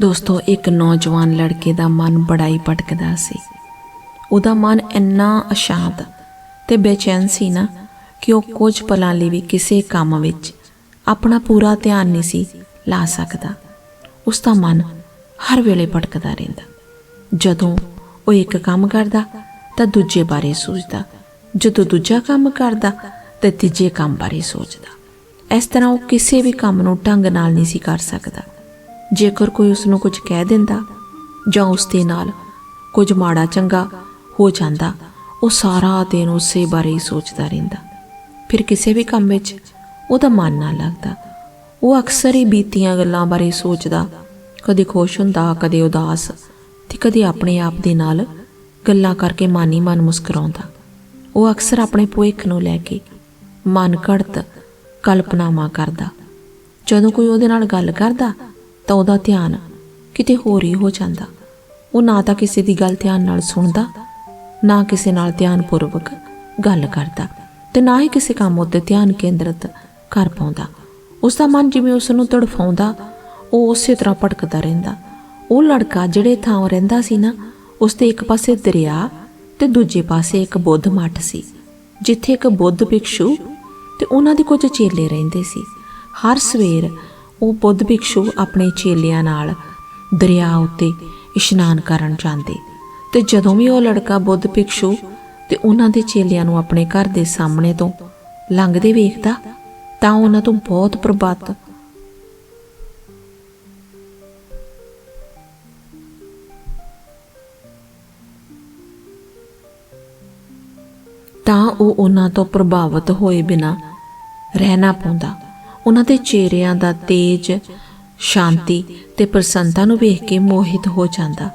ਦੋਸਤੋ, ਇੱਕ ਨੌਜਵਾਨ ਲੜਕੇ ਦਾ ਮਨ ਬੜਾ ਹੀ ਭਟਕਦਾ ਸੀ। ਉਹਦਾ ਮਨ ਇੰਨਾ ਅਸ਼ਾਂਤ ਤੇ ਬੇਚੈਨ ਸੀ ਨਾ ਕਿ ਉਹ ਕੁਝ ਪਲਾਂ ਲਈ ਵੀ ਕਿਸੇ ਕੰਮ ਵਿੱਚ ਆਪਣਾ ਪੂਰਾ ਧਿਆਨ ਨਹੀਂ ਸੀ ਲਾ ਸਕਦਾ। ਉਸ ਦਾ ਮਨ ਹਰ ਵੇਲੇ ਭਟਕਦਾ ਰਹਿੰਦਾ। ਜਦੋਂ ਉਹ ਇੱਕ ਕੰਮ ਕਰਦਾ, ਤਾਂ ਦੂਜੇ ਬਾਰੇ ਸੋਚਦਾ। ਜਦੋਂ ਦੂਜਾ ਕੰਮ ਕਰਦਾ, ਤਾਂ ਤੀਜੇ ਕੰਮ ਬਾਰੇ ਸੋਚਦਾ। ਇਸ ਤਰ੍ਹਾਂ ਉਹ ਕਿਸੇ ਵੀ ਕੰਮ ਨੂੰ ਢੰਗ ਨਾਲ ਨਹੀਂ ਸੀ ਕਰ ਸਕਦਾ। ਜੇਕਰ ਕੋਈ ਉਸ ਨੂੰ ਕੁਝ ਕਹਿ ਦਿੰਦਾ ਜਾਂ ਉਸ ਦੇ ਨਾਲ ਕੁਝ ਮਾੜਾ ਚੰਗਾ ਹੋ ਜਾਂਦਾ, ਉਹ ਸਾਰਾ ਦਿਨ ਉਸੇ ਬਾਰੇ ਹੀ ਸੋਚਦਾ ਰਹਿੰਦਾ। ਫਿਰ ਕਿਸੇ ਵੀ ਕੰਮ ਵਿੱਚ ਉਹਦਾ ਮਨ ਨਾ ਲੱਗਦਾ। ਉਹ ਅਕਸਰ ਹੀ ਬੀਤੀਆਂ ਗੱਲਾਂ ਬਾਰੇ ਸੋਚਦਾ, ਕਦੇ ਖੁਸ਼ ਹੁੰਦਾ, ਕਦੇ ਉਦਾਸ ਤੇ ਕਦੇ ਆਪਣੇ ਆਪ ਦੇ ਨਾਲ ਗੱਲਾਂ ਕਰਕੇ ਮਨ ਹੀ ਮਨ ਮੁਸਕਰਾਉਂਦਾ। ਉਹ ਅਕਸਰ ਆਪਣੇ ਭਵਿੱਖ ਨੂੰ ਲੈ ਕੇ ਮਨ ਘੜਤ ਕਲਪਨਾਵਾਂ ਕਰਦਾ। ਜਦੋਂ ਕੋਈ ਉਹਦੇ ਨਾਲ ਗੱਲ ਕਰਦਾ ਤਾਂ ਉਹਦਾ ਧਿਆਨ ਕਿਤੇ ਹੋਰ ਹੀ ਹੋ ਜਾਂਦਾ। ਉਹ ਨਾ ਤਾਂ ਕਿਸੇ ਦੀ ਗੱਲ ਧਿਆਨ ਨਾਲ ਸੁਣਦਾ, ਨਾ ਕਿਸੇ ਨਾਲ ਧਿਆਨਪੂਰਵਕ ਗੱਲ ਕਰਦਾ ਤੇ ਨਾ ਹੀ ਕਿਸੇ ਕੰਮ ਉੱਤੇ ਧਿਆਨ ਕੇਂਦਰਿਤ ਕਰ ਪਾਉਂਦਾ। ਉਸ ਦਾ ਮਨ ਜਿਵੇਂ ਉਸ ਨੂੰ ਤੜਫਾਉਂਦਾ, ਉਹ ਉਸੇ ਤਰ੍ਹਾਂ ਭਟਕਦਾ ਰਹਿੰਦਾ। ਉਹ ਲੜਕਾ ਜਿਹੜੇ ਥਾਂ ਰਹਿੰਦਾ ਸੀ ਨਾ, ਉਸ ਦੇ ਇੱਕ ਪਾਸੇ ਦਰਿਆ ਤੇ ਦੂਜੇ ਪਾਸੇ ਇੱਕ ਬੁੱਧ ਮੱਠ ਸੀ, ਜਿੱਥੇ ਇੱਕ ਬੁੱਧ ਭਿਕਸ਼ੂ ਤੇ ਉਹਨਾਂ ਦੇ ਕੁਝ ਚੇਲੇ ਰਹਿੰਦੇ ਸੀ। ਹਰ ਸਵੇਰ ਉਹ ਬੁੱਧ ਭਿਕਸ਼ੂ ਆਪਣੇ ਚੇਲਿਆਂ ਨਾਲ ਦਰਿਆ ਉੱਤੇ ਇਸ਼ਨਾਨ ਕਰਨ ਜਾਂਦੇ ਤੇ ਜਦੋਂ ਵੀ ਉਹ ਲੜਕਾ ਬੁੱਧ ਭਿਕਸ਼ੂ ਤੇ ਉਹਨਾਂ ਦੇ ਚੇਲਿਆਂ ਨੂੰ ਆਪਣੇ ਘਰ ਦੇ ਸਾਹਮਣੇ ਤੋਂ ਲੰਘਦੇ ਵੇਖਦਾ, ਤਾਂ ਉਹਨਾਂ ਤੋਂ ਬਹੁਤ ਪ੍ਰਭਾਤ। ਤਾਂ ਉਹ ਉਹਨਾਂ ਤੋਂ ਪ੍ਰਭਾਵਿਤ ਹੋਏ ਬਿਨਾ ਰਹਿਣਾ ਪਾਉਂਦਾ। ਉਹਨਾਂ ਦੇ ਚਿਹਰਿਆਂ ਦਾ ਤੇਜ, ਸ਼ਾਂਤੀ ਤੇ ਪ੍ਰਸੰਨਤਾ ਨੂੰ ਵੇਖ ਕੇ ਮੋਹਿਤ ਹੋ ਜਾਂਦਾ।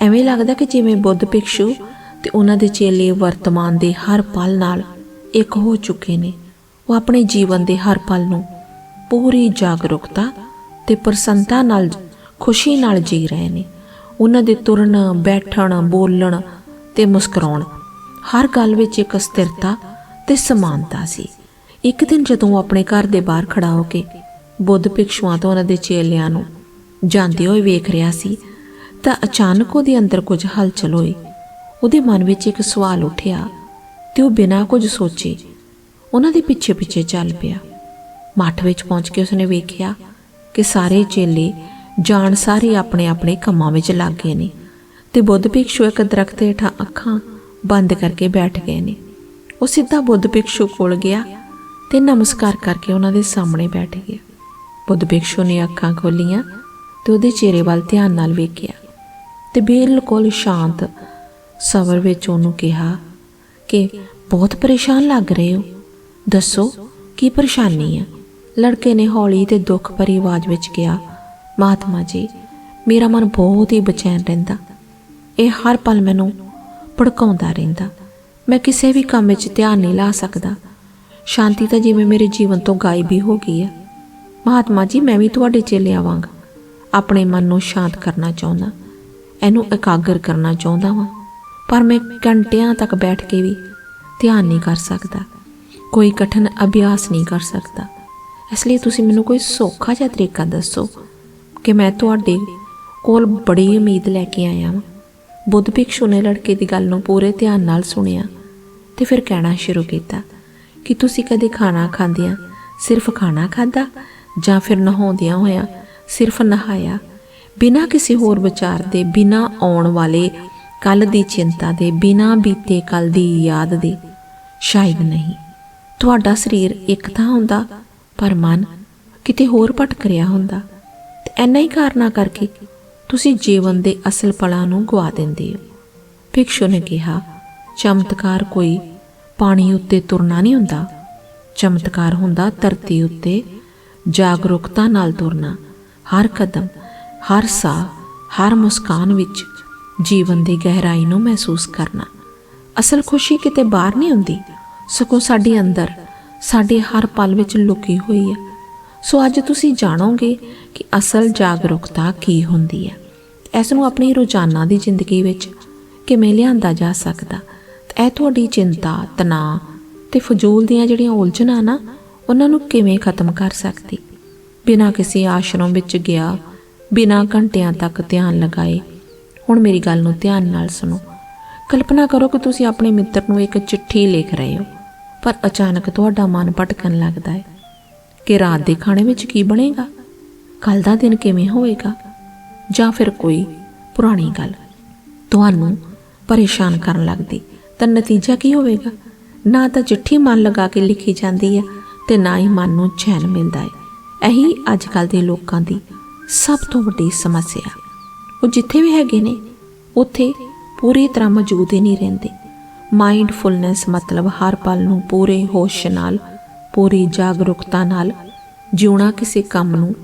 ਐਵੇਂ ਲੱਗਦਾ ਕਿ ਜਿਵੇਂ ਬੁੱਧ ਭਿਕਸ਼ੂ ਤੇ ਉਹਨਾਂ ਦੇ ਚੇਲੇ ਵਰਤਮਾਨ ਦੇ ਹਰ ਪਲ ਨਾਲ ਇੱਕ ਹੋ ਚੁੱਕੇ ਨੇ। ਉਹ ਆਪਣੇ ਜੀਵਨ ਦੇ ਹਰ ਪਲ ਨੂੰ ਪੂਰੀ ਜਾਗਰੂਕਤਾ ਤੇ ਪ੍ਰਸੰਨਤਾ ਨਾਲ, ਖੁਸ਼ੀ ਨਾਲ ਜੀ ਰਹੇ ਨੇ। ਉਹਨਾਂ ਦੇ ਤੁਰਨ, ਬੈਠਣ, ਬੋਲਣ ਤੇ ਮੁਸਕਰਾਉਣ, ਹਰ ਗੱਲ ਵਿੱਚ ਇੱਕ ਸਥਿਰਤਾ ਤੇ ਸਮਾਨਤਾ ਸੀ। ਇੱਕ ਦਿਨ ਜਦੋਂ ਉਹ ਆਪਣੇ ਘਰ ਦੇ ਬਾਹਰ ਖੜਾ ਹੋ ਕੇ ਬੁੱਧ ਭਿਕਸ਼ੂਆਂ ਤੋਂ ਉਹਨਾਂ ਦੇ ਚੇਲਿਆਂ ਨੂੰ ਜਾਂਦੇ ਹੋਏ ਵੇਖ ਰਿਹਾ ਸੀ, ਤਾਂ ਅਚਾਨਕ ਉਹਦੇ ਅੰਦਰ ਕੁਝ ਹਲਚਲ ਹੋਈ। ਉਹਦੇ ਮਨ ਵਿੱਚ ਇੱਕ ਸਵਾਲ ਉੱਠਿਆ ਤੇ ਉਹ ਬਿਨਾਂ ਕੁਝ ਸੋਚੇ ਉਹਨਾਂ ਦੇ ਪਿੱਛੇ ਪਿੱਛੇ ਚੱਲ ਪਿਆ। ਮੱਠ ਵਿੱਚ ਪਹੁੰਚ ਕੇ ਉਸਨੇ ਵੇਖਿਆ ਕਿ ਸਾਰੇ ਚੇਲੇ ਜਾਣ ਸਾਰੇ ਆਪਣੇ ਆਪਣੇ ਕੰਮਾਂ ਵਿੱਚ ਲੱਗ ਗਏ ਨੇ ਤੇ ਬੁੱਧ ਭਿਕਸ਼ੂ ਇੱਕ ਦਰਖਤ ਹੇਠਾਂ ਅੱਖਾਂ ਬੰਦ ਕਰਕੇ ਬੈਠ ਗਏ ਨੇ। ਉਹ ਸਿੱਧਾ ਬੁੱਧ ਭਿਕਸ਼ੂ ਕੋਲ ਗਿਆ ਤੇ ਨਮਸਕਾਰ ਕਰਕੇ ਉਹਨਾਂ ਦੇ ਸਾਹਮਣੇ ਬੈਠ ਗਿਆ। ਬੁੱਧ ਭਿਕਸ਼ੂ ਨੇ ਅੱਖਾਂ ਖੋਲੀਆਂ ਤੇ ਉਹਦੇ ਚਿਹਰੇ ਵੱਲ ਧਿਆਨ ਨਾਲ ਵੇਖਿਆ ਤੇ ਬਿਲਕੁਲ ਸ਼ਾਂਤ ਸਬਰ ਵਿੱਚ ਉਹਨੂੰ ਕਿਹਾ ਕਿ ਬਹੁਤ ਪਰੇਸ਼ਾਨ ਲੱਗ ਰਹੇ ਹੋ। ਦੱਸੋ, ਕੀ ਪਰੇਸ਼ਾਨੀ ਹੈ ਲੜਕੇ ਨੇ ਹੌਲੀ ਤੇ ਦੁੱਖ ਭਰੀ ਆਵਾਜ਼ ਵਿੱਚ ਕਿਹਾ, ਮਹਾਤਮਾ ਜੀ, ਮੇਰਾ ਮਨ ਬਹੁਤ ਹੀ ਬੇਚੈਨ ਰਹਿੰਦਾ। ਇਹ ਹਰ ਪਲ ਮੈਨੂੰ ਭੜਕਾਉਂਦਾ ਰਹਿੰਦਾ। ਮੈਂ ਕਿਸੇ ਵੀ ਕੰਮ ਵਿੱਚ ਧਿਆਨ ਨਹੀਂ ਲਾ ਸਕਦਾ। ਸ਼ਾਂਤੀ ਤਾਂ ਜਿਵੇਂ ਮੇਰੇ ਜੀਵਨ ਤੋਂ ਗਾਇਬ ਹੀ ਹੋ ਗਈ ਹੈ। ਮਹਾਤਮਾ ਜੀ, ਮੈਂ ਵੀ ਤੁਹਾਡੇ ਚੇਲੇ ਆਵਾਂਗਾ। ਆਪਣੇ ਮਨ ਨੂੰ ਸ਼ਾਂਤ ਕਰਨਾ ਚਾਹੁੰਦਾ, ਇਹਨੂੰ ਇਕਾਗਰ ਕਰਨਾ ਚਾਹੁੰਦਾ ਵਾਂ। ਪਰ ਮੈਂ ਘੰਟਿਆਂ ਤੱਕ ਬੈਠ ਕੇ ਵੀ ਧਿਆਨ ਨਹੀਂ ਕਰ ਸਕਦਾ। ਕੋਈ ਕਠਿਨ ਅਭਿਆਸ ਨਹੀਂ ਕਰ ਸਕਦਾ। ਇਸ ਲਈ ਤੁਸੀਂ ਮੈਨੂੰ ਕੋਈ ਸੌਖਾ ਜਿਹਾ ਤਰੀਕਾ ਦੱਸੋ ਕਿ ਮੈਂ ਤੁਹਾਡੇ ਕੋਲ ਬੜੀ ਉਮੀਦ ਲੈ ਕੇ ਆਇਆ ਹਾਂ ਬੁੱਧ ਭਿਕਸ਼ੂ ਨੇ ਲੜਕੇ ਦੀ ਗੱਲ ਨੂੰ ਪੂਰੇ ਧਿਆਨ ਨਾਲ ਸੁਣਿਆ ਤੇ ਫਿਰ ਕਹਿਣਾ ਸ਼ੁਰੂ ਕੀਤਾ ਕਿ ਤੁਸੀਂ ਕਦੇ ਖਾਣਾ ਖਾਂਦਿਆਂ ਸਿਰਫ ਖਾਣਾ ਖਾਦਾ ਜਾਂ ਫਿਰ ਨਹਾਉਂਦਿਆਂ ਹੋਇਆਂ ਸਿਰਫ ਨਹਾਇਆ? ਬਿਨਾਂ ਕਿਸੇ ਹੋਰ ਵਿਚਾਰ ਦੇ, ਬਿਨਾਂ ਆਉਣ ਵਾਲੇ ਕੱਲ ਦੀ ਚਿੰਤਾ ਦੇ, ਬਿਨਾਂ ਬੀਤੇ ਕੱਲ ਦੀ ਯਾਦ ਦੇ। ਸ਼ਾਇਦ ਨਹੀਂ। ਤੁਹਾਡਾ ਸਰੀਰ ਇੱਕ ਤਾਂ ਹੁੰਦਾ ਪਰ ਮਨ ਕਿਤੇ ਹੋਰ ਭਟਕ ਰਿਹਾ ਹੁੰਦਾ। ਤੇ ਐਨਾ ਹੀ ਕਾਰਨਾ ਕਰਕੇ ਤੁਸੀਂ ਜੀਵਨ ਦੇ ਅਸਲ ਪਲਾਂ ਨੂੰ ਗਵਾ ਦਿੰਦੇ ਹੋ। ਭਿਕਸ਼ੂ ਨੇ ਕਿਹਾ, ਚਮਤਕਾਰ ਕੋਈ ਪਾਣੀ ਉੱਤੇ ਤੁਰਨਾ ਨਹੀਂ ਹੁੰਦਾ। ਚਮਤਕਾਰ ਹੁੰਦਾ ਧਰਤੀ ਉੱਤੇ ਜਾਗਰੂਕਤਾ ਨਾਲ ਤੁਰਨਾ। ਹਰ ਕਦਮ, ਹਰ ਸਾਹ, ਹਰ ਮੁਸਕਾਨ ਵਿੱਚ ਜੀਵਨ ਦੀ ਗਹਿਰਾਈ ਨੂੰ ਮਹਿਸੂਸ ਕਰਨਾ। ਅਸਲ ਖੁਸ਼ੀ ਕਿਤੇ ਬਾਹਰ ਨਹੀਂ ਹੁੰਦੀ। ਸਗੋਂ ਸਾਡੇ ਅੰਦਰ, ਸਾਡੇ ਹਰ ਪਲ ਵਿੱਚ ਲੁਕੀ ਹੋਈ ਹੈ। ਸੋ ਅੱਜ ਤੁਸੀਂ ਜਾਣੋਗੇ ਕਿ ਅਸਲ ਜਾਗਰੂਕਤਾ ਕੀ ਹੁੰਦੀ ਹੈ। ਇਸ ਨੂੰ ਆਪਣੀ ਰੋਜ਼ਾਨਾ ਦੀ ਜ਼ਿੰਦਗੀ ਵਿੱਚ ਕਿਵੇਂ ਲਿਆਂਦਾ ਜਾ ਸਕਦਾ। ਇਹ ਤੁਹਾਡੀ ਚਿੰਤਾ, ਤਣਾਅ ਤੇ ਫਜ਼ੂਲ ਦੀਆਂ ਜਿਹੜੀਆਂ ਉਲਝਣਾਂ ਨਾ, ਉਹਨਾਂ ਨੂੰ ਕਿਵੇਂ ਖਤਮ ਕਰ ਸਕਦੀ? ਬਿਨਾਂ ਕਿਸੇ ਆਸ਼ਰਮ ਵਿੱਚ ਗਿਆ, ਬਿਨਾਂ ਘੰਟਿਆਂ ਤੱਕ ਧਿਆਨ ਲਗਾਏ, ਹੁਣ ਮੇਰੀ ਗੱਲ ਨੂੰ ਧਿਆਨ ਨਾਲ ਸੁਣੋ। ਕਲਪਨਾ ਕਰੋ ਕਿ ਤੁਸੀਂ ਆਪਣੇ ਮਿੱਤਰ ਨੂੰ ਇੱਕ ਚਿੱਠੀ ਲਿਖ ਰਹੇ ਹੋ, ਪਰ ਅਚਾਨਕ ਤੁਹਾਡਾ ਮਨ ਭਟਕਣ ਲੱਗਦਾ ਹੈ। ਕਿ ਰਾਤ ਦੇ ਖਾਣੇ ਵਿੱਚ ਕੀ ਬਣੇਗਾ? ਕੱਲ ਦਾ ਦਿਨ ਕਿਵੇਂ ਹੋਵੇਗਾ? ਜਾਂ ਫਿਰ ਕੋਈ ਪੁਰਾਣੀ ਗੱਲ? ਤੁਹਾਨੂੰ ਪਰੇਸ਼ਾਨ ਕਰਨ ਲੱਗਦੀ। ਤਾਂ ਨਤੀਜਾ ਕੀ ਹੋਵੇਗਾ? ਨਾ ਤਾਂ ਚਿੱਠੀ ਮਨ ਲਗਾ ਕੇ ਲਿਖੀ ਜਾਂਦੀ ਹੈ ਤੇ ਨਾ ਹੀ ਮਨ ਨੂੰ ਚੈਨ ਮਿਲਦਾ ਹੈ। ਇਹੀ ਅੱਜ ਕੱਲ ਦੇ ਲੋਕਾਂ ਦੀ ਸਭ ਤੋਂ ਵੱਡੀ ਸਮੱਸਿਆ ਉਹ ਜਿੱਥੇ ਵੀ ਹੈਗੇ ਨੇ, ਉੱਥੇ ਪੂਰੀ ਤਰ੍ਹਾਂ ਮੌਜੂਦ ਹੀ ਨਹੀਂ ਰਹਿੰਦੇ। ਮਾਈਂਡਫੁਲਨੈਸ ਮਤਲਬ ਹਰ ਪਲ ਨੂੰ ਪੂਰੇ ਹੋਸ਼ ਨਾਲ, ਪੂਰੀ ਜਾਗਰੂਕਤਾ ਨਾਲ ਜਿਉਣਾ ਕਿਸੇ ਕੰਮ ਨੂੰ।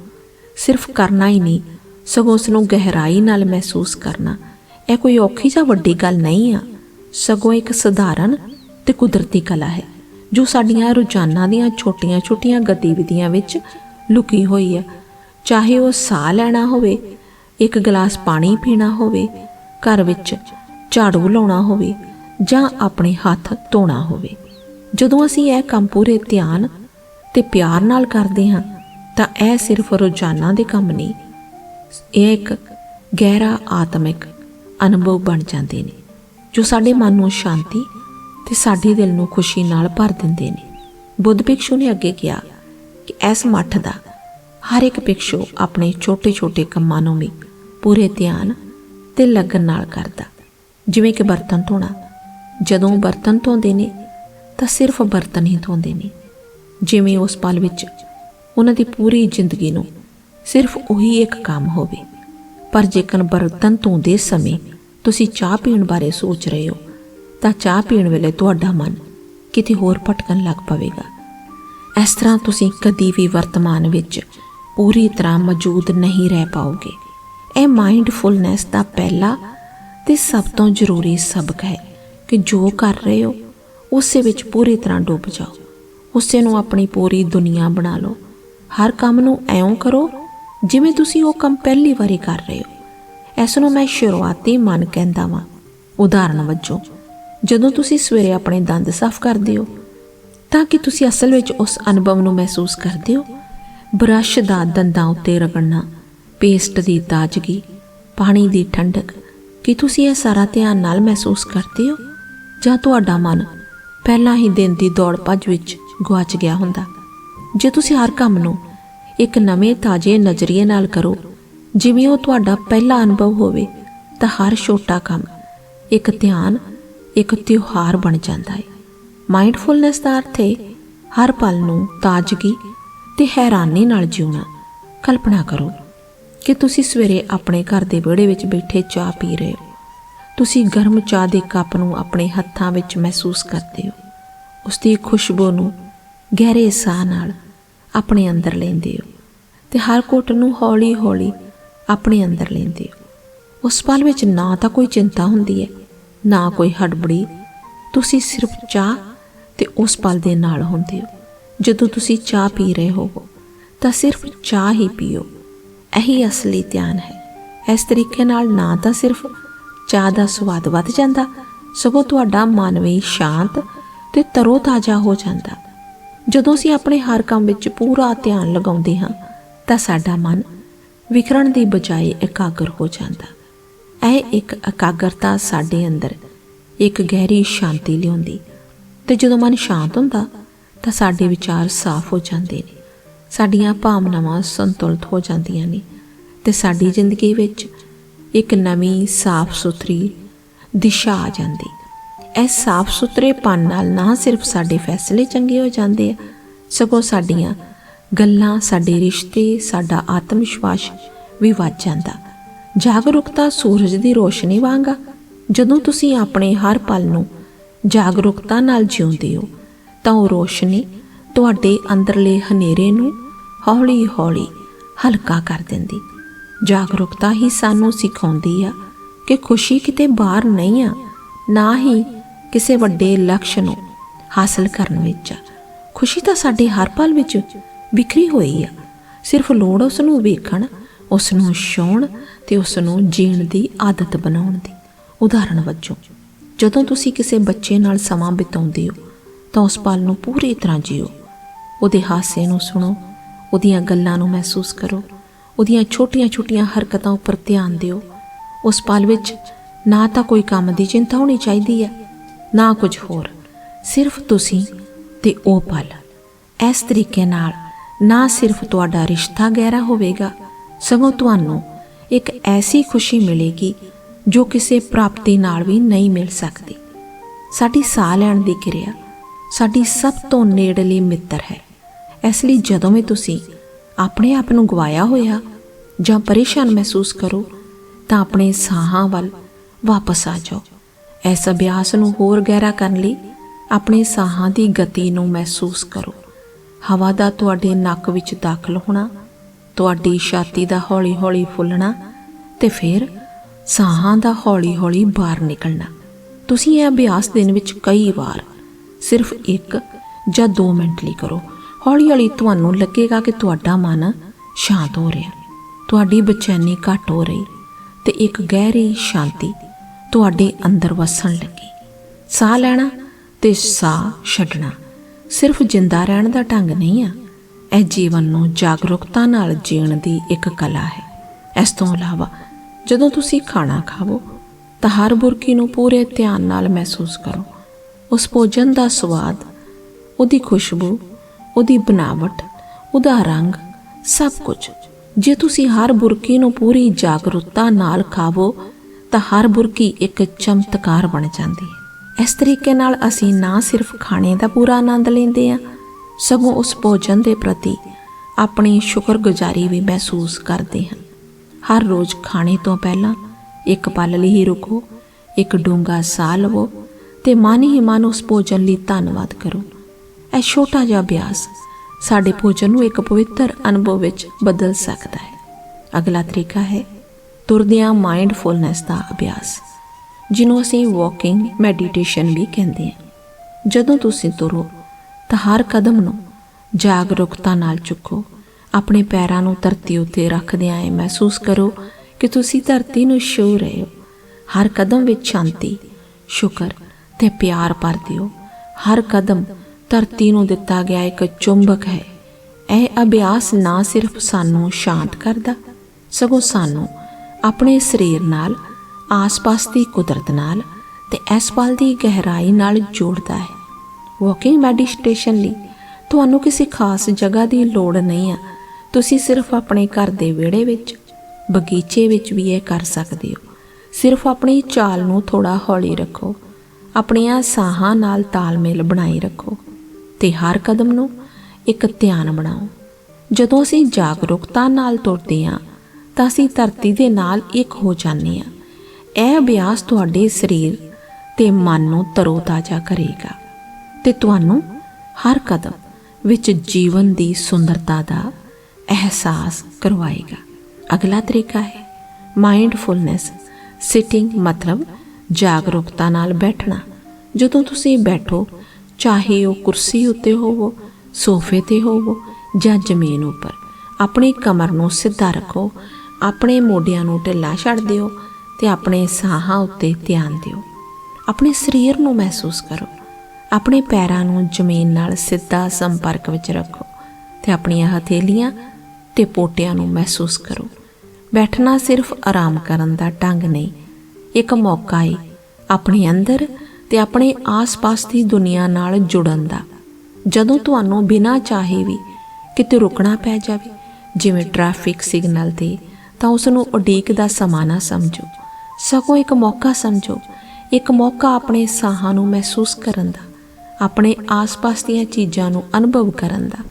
ਸਿਰਫ ਕਰਨਾ ਹੀ ਨਹੀਂ, ਸਗੋਂ ਉਸ ਨੂੰ ਗਹਿਰਾਈ ਨਾਲ ਮਹਿਸੂਸ ਕਰਨਾ। ਇਹ ਕੋਈ ਔਖੀ ਜਾਂ ਵੱਡੀ ਗੱਲ ਨਹੀਂ ਆ। ਸਗੋਂ ਇੱਕ ਸਧਾਰਨ ਤੇ ਕੁਦਰਤੀ ਕਲਾ ਹੈ, ਜੋ ਸਾਡੀਆਂ ਰੋਜ਼ਾਨਾ ਦੀਆਂ ਛੋਟੀਆਂ-ਛੋਟੀਆਂ ਗਤੀਵਿਧੀਆਂ ਵਿੱਚ ਲੁਕੀ ਹੋਈ ਹੈ। ਚਾਹੇ ਉਹ ਸਾਹ ਲੈਣਾ ਹੋਵੇ, ਇੱਕ ਗਲਾਸ ਪਾਣੀ ਪੀਣਾ ਹੋਵੇ, ਘਰ ਵਿੱਚ ਝਾੜੂ ਲਾਉਣਾ ਹੋਵੇ, ਜਾਂ ਆਪਣੇ ਹੱਥ ਧੋਣਾ ਹੋਵੇ। ਜਦੋਂ ਅਸੀਂ ਇਹ ਕੰਮ ਪੂਰੇ ਧਿਆਨ ਤੇ ਪਿਆਰ ਨਾਲ ਕਰਦੇ ਹਾਂ, ਤਾਂ ਇਹ ਸਿਰਫ ਰੋਜ਼ਾਨਾ ਦੇ ਕੰਮ ਨਹੀਂ, ਇਹ ਇੱਕ ਗਹਿਰਾ ਆਤਮਿਕ ਅਨੁਭਵ ਬਣ ਜਾਂਦੇ ਨੇ। ਜੋ ਸਾਡੇ ਮਨ ਨੂੰ ਸ਼ਾਂਤੀ ਤੇ ਸਾਡੇ ਦਿਲ ਨੂੰ ਖੁਸ਼ੀ ਨਾਲ ਭਰ ਦਿੰਦੇ ਨੇ। ਬੁੱਧ ਭਿਕਸ਼ੂ ਨੇ ਅੱਗੇ ਕਿਹਾ ਕਿ ਇਸ ਮੱਠ ਦਾ ਹਰ ਇੱਕ ਭਿਕਸ਼ੂ ਆਪਣੇ ਛੋਟੇ-ਛੋਟੇ ਕੰਮਾਂ ਨੂੰ ਵੀ ਪੂਰੇ ਧਿਆਨ ਤੇ ਲਗਨ ਨਾਲ ਕਰਦਾ। ਜਿਵੇਂ ਕਿ ਬਰਤਨ ਧੋਣਾ। ਜਦੋਂ ਬਰਤਨ ਧੋਂਦੇ ਨੇ, ਤਾਂ ਸਿਰਫ ਬਰਤਨ ਹੀ ਧੋਂਦੇ ਨੇ। ਜਿਵੇਂ ਉਸ ਪਲ ਵਿੱਚ ਉਹਨਾਂ ਦੀ ਪੂਰੀ ਜ਼ਿੰਦਗੀ ਨੂੰ ਸਿਰਫ ਉਹੀ ਇੱਕ ਕੰਮ ਹੋਵੇ। ਪਰ ਜੇਕਰ ਬਰਤਨ ਧੋਂਦੇ ਸਮੇਂ ਤੁਸੀਂ ਚਾਹ ਪੀਣ ਬਾਰੇ ਸੋਚ ਰਹੇ ਹੋ, ਤਾਂ ਚਾਹ ਪੀਣ ਵੇਲੇ ਤੁਹਾਡਾ ਮਨ ਕਿਤੇ ਹੋਰ ਭਟਕਣ ਲੱਗ ਪਵੇਗਾ। ਇਸ ਤਰ੍ਹਾਂ ਤੁਸੀਂ ਕਦੀ ਵੀ ਵਰਤਮਾਨ ਵਿੱਚ ਪੂਰੀ ਤਰ੍ਹਾਂ ਮੌਜੂਦ ਨਹੀਂ ਰਹਿ ਪਾਓਗੇ। ਇਹ ਮਾਈਂਡਫੁਲਨੈਸ ਦਾ ਪਹਿਲਾ ਤੇ ਸਭ ਤੋਂ ਜ਼ਰੂਰੀ ਸਬਕ ਹੈ ਕਿ ਜੋ ਕਰ ਰਹੇ ਹੋ, ਉਸੇ ਵਿੱਚ ਪੂਰੀ ਤਰ੍ਹਾਂ ਡੁੱਬ ਜਾਓ। ਉਸੇ ਨੂੰ ਆਪਣੀ ਪੂਰੀ ਦੁਨੀਆ ਬਣਾ ਲਓ। ਹਰ ਕੰਮ ਨੂੰ ਐਉਂ ਕਰੋ ਜਿਵੇਂ ਤੁਸੀਂ ਉਹ ਕੰਮ ਪਹਿਲੀ ਵਾਰੀ ਕਰ ਰਹੇ ਹੋ। ਇਸ ਨੂੰ ਮੈਂ ਸ਼ੁਰੂਆਤੀ ਮਨ ਕਹਿੰਦਾ ਵਾਂ। ਉਦਾਹਰਨ ਵਜੋਂ, ਜਦੋਂ ਤੁਸੀਂ ਸਵੇਰੇ ਆਪਣੇ ਦੰਦ ਸਾਫ਼ ਕਰਦੇ ਹੋ, ਤਾਂ ਕਿ ਤੁਸੀਂ ਅਸਲ ਵਿੱਚ ਉਸ ਅਨੁਭਵ ਨੂੰ ਮਹਿਸੂਸ ਕਰਦੇ ਹੋ? ਬ੍ਰਸ਼ ਦਾ ਦੰਦਾਂ ਉੱਤੇ ਰਗੜਨਾ, ਪੇਸਟ ਦੀ ਤਾਜ਼ਗੀ, ਪਾਣੀ ਦੀ ਠੰਡਕ, ਕੀ ਤੁਸੀਂ ਇਹ ਸਾਰਾ ਧਿਆਨ ਨਾਲ ਮਹਿਸੂਸ ਕਰਦੇ ਹੋ? ਜਾਂ ਤੁਹਾਡਾ ਮਨ ਪਹਿਲਾਂ ਹੀ ਦਿਨ ਦੀ ਦੌੜ ਭੱਜ ਵਿੱਚ ਗੁਆਚ ਗਿਆ ਹੁੰਦਾ? ਜੇ ਤੁਸੀਂ ਹਰ ਕੰਮ ਨੂੰ ਇੱਕ ਨਵੇਂ ਤਾਜ਼ੇ ਨਜ਼ਰੀਏ ਨਾਲ ਕਰੋ ਜਿਵੇਂ ਉਹ ਤੁਹਾਡਾ ਪਹਿਲਾ ਅਨੁਭਵ ਹੋਵੇ, ਤਾਂ ਹਰ ਛੋਟਾ ਕੰਮ, ਇੱਕ ਧਿਆਨ, ਇੱਕ ਤਿਉਹਾਰ ਬਣ ਜਾਂਦਾ ਹੈ। ਮਾਈਂਡਫੁਲਨੈਸ ਦਾ ਅਰਥ ਹੈ, ਹਰ ਪਲ ਨੂੰ ਤਾਜ਼ਗੀ ਤੇ ਹੈਰਾਨੀ ਨਾਲ ਜਿਉਣਾ। ਕਲਪਨਾ ਕਰੋ ਕਿ ਤੁਸੀਂ ਸਵੇਰੇ ਆਪਣੇ ਘਰ ਦੇ ਵਿਹੜੇ ਵਿੱਚ ਬੈਠੇ ਚਾਹ ਪੀ ਰਹੇ ਹੋ। ਤੁਸੀਂ ਗਰਮ ਚਾਹ ਦੇ ਕੱਪ ਨੂੰ ਆਪਣੇ ਹੱਥਾਂ ਵਿੱਚ ਮਹਿਸੂਸ ਕਰਦੇ ਹੋ। ਉਸ ਦੀ ਖੁਸ਼ਬੂ ਨੂੰ ਗਹਿਰੇ ਸਾਹ ਨਾਲ ਆਪਣੇ ਅੰਦਰ ਲੈਂਦੇ ਹੋ ਤੇ ਹਰ ਘੁੱਟ ਨੂੰ ਹੌਲੀ-ਹੌਲੀ ਆਪਣੇ ਅੰਦਰ ਲੈਂਦੇ ਹੋ। ਉਸ ਪਲ ਵਿੱਚ ਨਾ ਤਾਂ ਕੋਈ ਚਿੰਤਾ ਹੁੰਦੀ ਹੈ, ਨਾ ਕੋਈ ਹੜਬੜੀ। ਤੁਸੀਂ ਸਿਰਫ ਚਾਹ ਤੇ ਉਸ ਪਲ ਦੇ ਨਾਲ ਹੁੰਦੇ ਹੋ। ਜਦੋਂ ਤੁਸੀਂ ਚਾਹ ਪੀ ਰਹੇ ਹੋਵੋ, ਤਾਂ ਸਿਰਫ ਚਾਹ ਹੀ ਪੀਓ। ਇਹੀ ਅਸਲੀ ਧਿਆਨ ਹੈ। ਇਸ ਤਰੀਕੇ ਨਾਲ ਨਾ ਤਾਂ ਸਿਰਫ ਚਾਹ ਦਾ ਸਵਾਦ ਵੱਧ ਜਾਂਦਾ, ਸਗੋਂ ਤੁਹਾਡਾ ਮਨ ਵੀ ਸ਼ਾਂਤ ਤੇ ਤਰੋ-ਤਾਜ਼ਾ ਹੋ ਜਾਂਦਾ। ਜਦੋਂ ਅਸੀਂ ਆਪਣੇ ਹਰ ਕੰਮ ਵਿੱਚ ਪੂਰਾ ਧਿਆਨ ਲਗਾਉਂਦੇ ਹਾਂ, ਤਾਂ ਸਾਡਾ ਮਨ ਵਿਖਰਨ ਦੀ ਬਜਾਏ ਇਕਾਗਰ ਹੋ ਜਾਂਦਾ। ਇਹ ਇੱਕ ਇਕਾਗਰਤਾ ਸਾਡੇ ਅੰਦਰ ਇੱਕ ਗਹਿਰੀ ਸ਼ਾਂਤੀ ਲਿਆਉਂਦੀ। ਤੇ ਜਦੋਂ ਮਨ ਸ਼ਾਂਤ ਹੁੰਦਾ, ਤਾਂ ਸਾਡੇ ਵਿਚਾਰ ਸਾਫ਼ ਹੋ ਜਾਂਦੇ ਨੇ। ਸਾਡੀਆਂ ਭਾਵਨਾਵਾਂ ਸੰਤੁਲਿਤ ਹੋ ਜਾਂਦੀਆਂ ਨੇ। ਤੇ ਸਾਡੀ ਜ਼ਿੰਦਗੀ ਵਿੱਚ ਇੱਕ ਨਵੀਂ ਸਾਫ਼ ਸੁਥਰੀ ਦਿਸ਼ਾ ਆ ਜਾਂਦੀ। ਇਹ ਸਾਫ਼ ਸੁਥਰੇਪਨ ਨਾਲ ਨਾ ਸਿਰਫ ਸਾਡੇ ਫੈਸਲੇ ਚੰਗੇ ਹੋ ਜਾਂਦੇ ਆ, ਸਗੋਂ ਸਾਡੀਆਂ ਗੱਲਾਂ, ਸਾਡੇ ਰਿਸ਼ਤੇ, ਸਾਡਾ ਆਤਮ ਵਿਸ਼ਵਾਸ ਵੀ ਵੱਧ ਜਾਂਦਾ। ਜਾਗਰੂਕਤਾ ਸੂਰਜ ਦੀ ਰੋਸ਼ਨੀ ਵਾਂਗਾ ਜਦੋਂ ਤੁਸੀਂ ਆਪਣੇ ਹਰ ਪਲ ਨੂੰ ਜਾਗਰੂਕਤਾ ਨਾਲ ਜਿਉਂਦੇ ਹੋ, ਤਾਂ ਉਹ ਰੋਸ਼ਨੀ ਤੁਹਾਡੇ ਅੰਦਰਲੇ ਹਨੇਰੇ ਨੂੰ ਹੌਲੀ-ਹੌਲੀ ਹਲਕਾ ਕਰ ਦਿੰਦੀ। ਜਾਗਰੂਕਤਾ ਹੀ ਸਾਨੂੰ ਸਿਖਾਉਂਦੀ ਆ ਕਿ ਖੁਸ਼ੀ ਕਿਤੇ ਬਾਹਰ ਨਹੀਂ ਆ, ਨਾ ਹੀ ਕਿਸੇ ਵੱਡੇ ਲਕਸ਼ ਨੂੰ ਹਾਸਲ ਕਰਨ ਵਿੱਚ ਆ। ਖੁਸ਼ੀ ਤਾਂ ਸਾਡੇ ਹਰ ਪਲ ਵਿੱਚ ਵਿਖਰੀ ਹੋਈ ਆ। ਸਿਰਫ ਲੋੜ ਉਸ ਨੂੰ ਵੇਖਣ ਉਸ ਨੂੰ ਛੋਣ ਤੇ ਉਸ ਨੂੰ ਜੀਣ ਦੀ ਆਦਤ ਬਣਾਉਣ ਦੀ। ਉਦਾਹਰਣ ਵਜੋਂ, ਜਦੋਂ ਤੁਸੀਂ ਕਿਸੇ ਬੱਚੇ ਨਾਲ ਸਮਾਂ ਬਿਤਾਉਂਦੇ ਹੋ, ਤਾਂ ਉਸ ਪਲ ਨੂੰ ਪੂਰੀ ਤਰ੍ਹਾਂ ਜਿਓ। ਉਹਦੇ ਹਾਸੇ ਨੂੰ ਸੁਣੋ, ਉਹਦੀਆਂ ਗੱਲਾਂ ਨੂੰ ਮਹਿਸੂਸ ਕਰੋ, ਉਹਦੀਆਂ ਛੋਟੀਆਂ-ਛੋਟੀਆਂ ਹਰਕਤਾਂ ਉੱਪਰ ਧਿਆਨ ਦਿਓ। ਉਸ ਪਲ ਵਿੱਚ ਨਾ ਤਾਂ ਕੋਈ ਕੰਮ ਦੀ ਚਿੰਤਾ ਹੋਣੀ ਚਾਹੀਦੀ ਹੈ, ਨਾ ਕੁਝ ਹੋਰ। ਸਿਰਫ ਤੁਸੀਂ ਤੇ ਉਹ ਪਲ। ਇਸ ਤਰੀਕੇ ਨਾਲ ਨਾ ਸਿਰਫ ਤੁਹਾਡਾ ਰਿਸ਼ਤਾ ਗਹਿਰਾ ਹੋਵੇਗਾ, ਸਗੋਂ ਤੁਹਾਨੂੰ ਇੱਕ ਐਸੀ ਖੁਸ਼ੀ ਮਿਲੇਗੀ ਜੋ ਕਿਸੇ ਪ੍ਰਾਪਤੀ ਨਾਲ ਵੀ ਨਹੀਂ ਮਿਲ ਸਕਦੀ। ਸਾਡੀ ਸਾਹ ਲੈਣ ਦੀ ਕਿਰਿਆ ਸਾਡੀ ਸਭ ਤੋਂ ਨੇੜਲੀ ਮਿੱਤਰ ਹੈ। ਇਸ ਲਈ ਜਦੋਂ ਵੀ ਤੁਸੀਂ ਆਪਣੇ ਆਪ ਨੂੰ ਗਵਾਇਆ ਹੋਇਆ ਜਾਂ ਪਰੇਸ਼ਾਨ ਮਹਿਸੂਸ ਕਰੋ, ਤਾਂ ਆਪਣੇ ਸਾਹਾਂ ਵੱਲ ਵਾਪਸ ਆ ਜਾਓ। ਇਸ ਅਭਿਆਸ ਨੂੰ ਹੋਰ ਗਹਿਰਾ ਕਰਨ ਲਈ ਆਪਣੇ ਸਾਹਾਂ ਦੀ ਗਤੀ ਨੂੰ ਮਹਿਸੂਸ ਕਰੋ। ਹਵਾ ਦਾ ਤੁਹਾਡੇ ਨੱਕ ਵਿੱਚ ਦਾਖਲ ਹੋਣਾ, ਤੁਹਾਡੀ ਛਾਤੀ ਦਾ ਹੌਲੀ-ਹੌਲੀ ਫੁੱਲਣਾ ਤੇ ਫਿਰ ਸਾਹਾਂ ਦਾ ਹੌਲੀ-ਹੌਲੀ ਬਾਹਰ ਨਿਕਲਣਾ। ਤੁਸੀਂ ਇਹ ਅਭਿਆਸ ਦਿਨ ਵਿੱਚ ਕਈ ਵਾਰ, ਸਿਰਫ 1 ਜਾਂ 2 ਮਿੰਟ ਲਈ ਕਰੋ। ਹੌਲੀ-ਹੌਲੀ ਤੁਹਾਨੂੰ ਲੱਗੇਗਾ ਕਿ ਤੁਹਾਡਾ ਮਨ ਸ਼ਾਂਤ ਹੋ ਰਿਹਾ। ਤੁਹਾਡੀ ਬੇਚੈਨੀ ਘਟ ਹੋ ਰਹੀ ਤੇ ਇੱਕ ਗਹਿਰੀ ਸ਼ਾਂਤੀ ਤੁਹਾਡੇ ਅੰਦਰ ਵਸਣ ਲੱਗੀ। ਸਾਹ ਲੈਣਾ ਤੇ ਸਾਹ ਛੱਡਣਾ। ਸਿਰਫ ਜਿੰਦਾ ਰਹਿਣ ਦਾ ਢੰਗ ਨਹੀਂ ਆ। ਇਹ ਜੀਵਨ ਨੂੰ ਜਾਗਰੂਕਤਾ ਨਾਲ ਜੀਣ ਦੀ ਇੱਕ ਕਲਾ ਹੈ। ਇਸ ਤੋਂ ਇਲਾਵਾ ਜਦੋਂ ਤੁਸੀਂ ਖਾਣਾ ਖਾਵੋ, ਤਾਂ ਹਰ ਬੁਰਕੀ ਨੂੰ ਪੂਰੇ ਧਿਆਨ ਨਾਲ ਮਹਿਸੂਸ ਕਰੋ। ਉਸ ਭੋਜਨ ਦਾ ਸਵਾਦ, ਉਹਦੀ ਖੁਸ਼ਬੂ, ਉਹਦੀ ਬਣਾਵਟ, ਉਹਦਾ ਰੰਗ, ਸਭ ਕੁਝ। ਜੇ ਤੁਸੀਂ ਹਰ ਬੁਰਕੀ ਨੂੰ ਪੂਰੀ ਜਾਗਰੂਕਤਾ ਨਾਲ ਖਾਵੋ, ਤਾਂ ਹਰ ਬੁਰਕੀ ਇੱਕ ਚਮਤਕਾਰ ਬਣ ਜਾਂਦੀ ਹੈ। ਇਸ ਤਰੀਕੇ ਨਾਲ ਅਸੀਂ ਨਾ ਸਿਰਫ ਖਾਣੇ ਦਾ ਪੂਰਾ ਆਨੰਦ ਲੈਂਦੇ ਹਾਂ, ਸਗੋਂ ਉਸ ਭੋਜਨ ਦੇ ਪ੍ਰਤੀ ਆਪਣੀ ਸ਼ੁਕਰਗੁਜ਼ਾਰੀ ਵੀ ਮਹਿਸੂਸ ਕਰਦੇ ਹਾਂ। ਹਰ ਰੋਜ਼ ਖਾਣੇ ਤੋਂ ਪਹਿਲਾਂ ਇੱਕ ਪਲ ਲਈ ਹੀ ਰੁਕੋ, ਇੱਕ ਡੂੰਘਾ ਸਾਹ ਲਵੋ ਤੇ ਮਨ ਹੀ ਮਨ ਉਸ ਭੋਜਨ ਲਈ ਧੰਨਵਾਦ ਕਰੋ। ਇਹ ਛੋਟਾ ਜਿਹਾ ਅਭਿਆਸ ਸਾਡੇ ਭੋਜਨ ਨੂੰ ਇੱਕ ਪਵਿੱਤਰ ਅਨੁਭਵ ਵਿੱਚ ਬਦਲ ਸਕਦਾ ਹੈ। ਅਗਲਾ ਤਰੀਕਾ ਹੈ ਤੁਰਦਿਆਂ ਮਾਈਂਡਫੁਲਨੈਸ ਦਾ ਅਭਿਆਸ। ਜਿਹਨੂੰ ਅਸੀਂ ਵਾਕਿੰਗ ਮੈਡੀਟੇਸ਼ਨ ਵੀ ਕਹਿੰਦੇ ਹਾਂ। ਜਦੋਂ ਤੁਸੀਂ ਤੁਰੋ, ਤਾਂ ਹਰ ਕਦਮ ਨੂੰ ਜਾਗਰੂਕਤਾ ਨਾਲ ਚੁੱਕੋ। ਆਪਣੇ ਪੈਰਾਂ ਨੂੰ ਧਰਤੀ ਉੱਤੇ ਰੱਖਦਿਆਂ ਇਹ ਮਹਿਸੂਸ ਕਰੋ ਕਿ ਤੁਸੀਂ ਧਰਤੀ ਨੂੰ ਛੂਹ ਰਹੇ ਹੋ। ਹਰ ਕਦਮ ਵਿੱਚ ਸ਼ਾਂਤੀ, ਸ਼ੁਕਰ ਤੇ ਪਿਆਰ ਭਰ ਦਿਓ ਹਰ ਕਦਮ ਧਰਤੀ ਨੂੰ ਦਿੱਤਾ ਗਿਆ ਇੱਕ ਚੁੰਬਕ ਹੈ। ਇਹ ਅਭਿਆਸ ਨਾ ਸਿਰਫ ਸਾਨੂੰ ਸ਼ਾਂਤ ਕਰਦਾ, ਸਗੋਂ ਸਾਨੂੰ ਆਪਣੇ ਸਰੀਰ ਨਾਲ ਆਸ-ਪਾਸ ਦੀ ਕੁਦਰਤ ਨਾਲ ਤੇ ਇਸ ਪਲ ਦੀ ਗਹਿਰਾਈ ਨਾਲ ਜੋੜਦਾ ਹੈ। ਵਾਕਿੰਗ ਮੈਡੀਟੇਸ਼ਨ ਲਈ ਤੁਹਾਨੂੰ ਕਿਸੇ ਖਾਸ ਜਗ੍ਹਾ ਦੀ ਲੋੜ ਨਹੀਂ ਆ। ਤੁਸੀਂ ਸਿਰਫ ਆਪਣੇ ਘਰ ਦੇ ਵਿਹੜੇ ਵਿੱਚ, ਬਗੀਚੇ ਵਿੱਚ ਵੀ ਇਹ ਕਰ ਸਕਦੇ ਹੋ। ਸਿਰਫ ਆਪਣੀ ਚਾਲ ਨੂੰ ਥੋੜਾ ਹੌਲੀ ਰੱਖੋ। ਆਪਣੀਆਂ ਸਾਹਾਂ ਨਾਲ ਤਾਲਮੇਲ ਬਣਾਈ ਰੱਖੋ ਤੇ ਹਰ ਕਦਮ ਨੂੰ ਇੱਕ ਧਿਆਨ ਬਣਾਓ। ਜਦੋਂ ਅਸੀਂ ਜਾਗਰੂਕਤਾ ਨਾਲ ਤੁਰਦੇ ਹਾਂ, ਤਾਂ ਅਸੀਂ ਧਰਤੀ ਦੇ ਨਾਲ ਇੱਕ ਹੋ ਜਾਂਦੇ ਹਾਂ। ਇਹ ਅਭਿਆਸ ਤੁਹਾਡੇ ਸਰੀਰ ਤੇ ਮਨ ਨੂੰ ਤਰੋਤਾਜ਼ਾ ਕਰੇਗਾ ਤੇ ਤੁਹਾਨੂੰ ਹਰ ਕਦਮ ਵਿੱਚ ਜੀਵਨ ਦੀ ਸੁੰਦਰਤਾ ਦਾ ਅਹਿਸਾਸ ਕਰਵਾਏਗਾ। ਅਗਲਾ ਤਰੀਕਾ ਹੈ ਮਾਈਂਡਫੁਲਨੈਸ ਸਿਟਿੰਗ ਮਤਲਬ ਜਾਗਰੂਕਤਾ ਨਾਲ ਬੈਠਣਾ। ਜਦੋਂ ਤੁਸੀਂ ਬੈਠੋ, ਚਾਹੇ ਉਹ ਕੁਰਸੀ ਉੱਤੇ ਹੋਵੋ, ਸੋਫੇ ਤੇ ਹੋਵੋ ਜਾਂ ਜ਼ਮੀਨ ਉੱਪਰ, ਆਪਣੀ ਕਮਰ ਨੂੰ ਸਿੱਧਾ ਰੱਖੋ, ਆਪਣੇ ਮੋਢਿਆਂ ਨੂੰ ਢਿੱਲਾ ਛੱਡ ਦਿਓ ਤੇ ਆਪਣੇ ਸਾਹਾਂ ਉੱਤੇ ਧਿਆਨ ਦਿਓ। ਆਪਣੇ ਸਰੀਰ ਨੂੰ ਮਹਿਸੂਸ ਕਰੋ। ਆਪਣੇ ਪੈਰਾਂ ਨੂੰ ਜ਼ਮੀਨ ਨਾਲ ਸਿੱਧਾ ਸੰਪਰਕ ਵਿੱਚ ਰੱਖੋ ਤੇ ਆਪਣੀਆਂ ਹਥੇਲੀਆਂ ਤੇ ਪੋਟਿਆਂ ਨੂੰ ਮਹਿਸੂਸ ਕਰੋ। ਬੈਠਣਾ ਸਿਰਫ ਆਰਾਮ ਕਰਨ ਦਾ ਢੰਗ ਨਹੀਂ, ਇੱਕ ਮੌਕਾ ਹੈ ਆਪਣੇ ਅੰਦਰ ਤੇ ਆਪਣੇ ਆਸ-ਪਾਸ ਦੀ ਦੁਨੀਆ ਨਾਲ ਜੁੜਨ ਦਾ। ਜਦੋਂ ਤੁਹਾਨੂੰ ਬਿਨਾਂ ਚਾਹੇ ਵੀ ਕਿਤੇ ਰੁਕਣਾ ਪੈ ਜਾਵੇ, ਜਿਵੇਂ ਟ੍ਰੈਫਿਕ ਸਿਗਨਲ ਤੇ, ਤਾਂ ਉਸ ਨੂੰ ਉਡੀਕ ਦਾ ਸਮਾਂ ਨਾ ਸਮਝੋ। ਸਗੋਂ ਇੱਕ ਮੌਕਾ ਸਮਝੋ, ਇੱਕ ਮੌਕਾ ਆਪਣੇ ਸਾਹਾਂ ਨੂੰ ਮਹਿਸੂਸ ਕਰਨ ਦਾ, ਆਪਣੇ ਆਸ-ਪਾਸ ਦੀਆਂ ਚੀਜ਼ਾਂ ਨੂੰ ਅਨੁਭਵ ਕਰਨ ਦਾ।